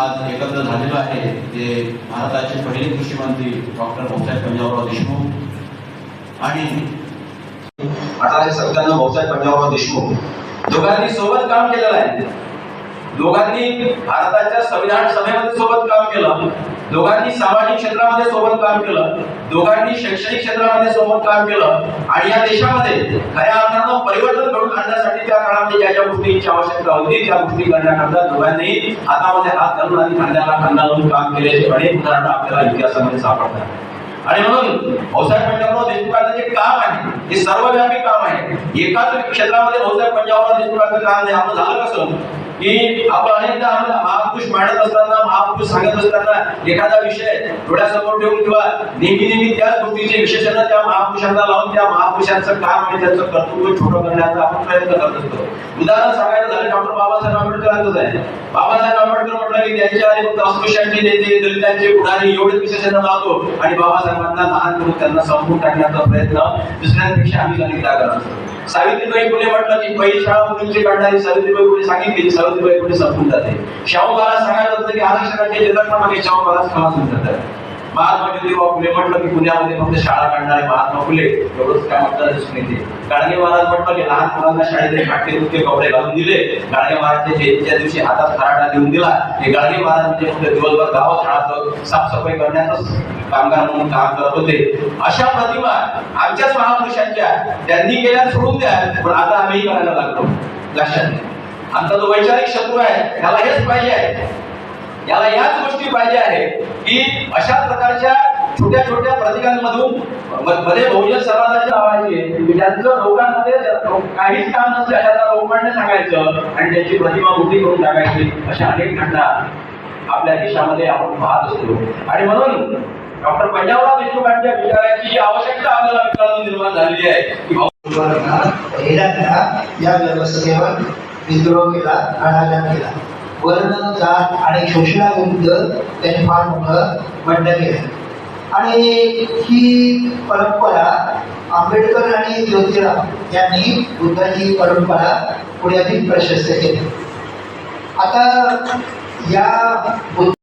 आज एकत्र झालेलो आहे ते भारताचे पहिले कृषी मंत्री डॉक्टर भाऊसाहेब पंजाबराव देशमुख आणि अठराशे सत्त्याण्णव भाऊसाहेब पंजाबराव देशमुख दोघांनी सोबत काम केलेलं आहे. दोघांनी भारताच्या संविधान सभेमध्ये सोबत काम केलं. दोघांनी सामाजिक क्षेत्रामध्ये सोबत काम केलं दोघांनी शैक्षणिक क्षेत्रामध्ये सोबत काम केलं आणि या देशामध्ये खऱ्या अर्थानं परिवर्तन घडून आणण्यासाठी त्या काळामध्ये ज्या ज्या गोष्टींची आवश्यकता होती त्या गोष्टी करण्याकरता दोघांनी हातामध्ये हात घालून आणि खांद्याला खांदा लावून काम केल्याचे अनेक उदाहरणं आपल्याला इतिहासामध्ये सापडतात. आणि म्हणून भाऊसाहेब पंजाबराव देशमुखांचं जे काम आहे हे सर्वव्यापी काम आहे. एकाच क्षेत्रामध्ये भाऊसाहेब पंजाबराव देशमुखांचं काम नाही आपलं झालं कसं? की आपण अनेकदा आम्हाला महापुरुष मांडत असताना महापुरुष सांगत असताना एखादा विषय डोळ्यासमोर ठेवून किंवा नेहमी नेहमी त्याच गोष्टीचे विशेषण त्या महापुरुषांना लावून त्या महापुरुषांचं काम आणि त्यांचं कर्तृत्व छोटं करण्याचा आपण प्रयत्न करत असतो. उदाहरण सांगायचं झालं डॉक्टर बाबासाहेब आंबेडकरांचंच आहे. बाबासाहेब आंबेडकर म्हटलं की त्यांच्या आणि फक्त अस्पृश्यांचे नेते दलितांचे पुढारी एवढेच विशेषण लावतो आणि बाबासाहेबांना लहान करून त्यांना संपून टाकण्याचा प्रयत्न दुसऱ्यांपेक्षा आम्ही अनेकदा करत असतो. सावित्रीबाई फुले म्हटलं की पहिली शाळा मुलींची काढणारी सावित्रीबाई फुले सांगितली सावित्रीबाई फुले संपून जाते. शाहू महाराज सांगायचं होतं की आरक्षणाचे देतात मागे शाहू महाराज समाज जातात. महात्मा ज्योतिबा फुले म्हटलं की पुण्यामध्ये फक्त शाळा काढणारे महात्मा फुले एवढंच काय आपल्याला दिसून येते. गाडगे महाराज म्हटलं की लहान मुलांना शाळेतले फाटके तुटके कपडे घालून दिले. गाडगे महाराजच्या जयंतीच्या दिवशी हातात खराडा देऊन दिला. हे गाडगे महाराज म्हणजे फक्त दिवसभर गाव शाळाचं साफसफाई करण्याचंच कामगार म्हणून काम करत होते. अशा प्रतिमा आमच्याच महापुरुषांच्या त्यांनी केल्या सोडून द्या. पण आता आम्ही करायला लागलो. लक्षात आमचा जो वैचारिक शत्रू आहे त्याला हेच पाहिजे आहे. याला याच गोष्टी पाहिजे आहे की अशा प्रकारच्या छोट्या छोट्या प्रतिकांमधून मध्ये बहुजन समाजाचे आवाजे म्हणजे त्यांचं ज्यांचं लोकांमध्ये काहीच काम नसतं त्याला लोकांना सांगायचं आणि त्याची प्रतिमा उभी करून टाकायची अशा अनेक घटना आपल्या देशामध्ये आपण पाहत असतो. आणि म्हणून डॉक्टर पंजाबराव देशमुखांच्या विचाराची जी आवश्यकता आपल्याला विचारातून निर्माण झालेली आहे की या व्यवस्थेवर विद्रोह केला लढाया केला. वर्ण जात आणि शोषणाविरुद्ध त्यांनी फार मोठं बंड केलं. आणि ही परंपरा आंबेडकर आणि ज्योतिराव यांनी बुद्धाची परंपरा पुढे अधिक प्रशस्त केली. आता या बुद्ध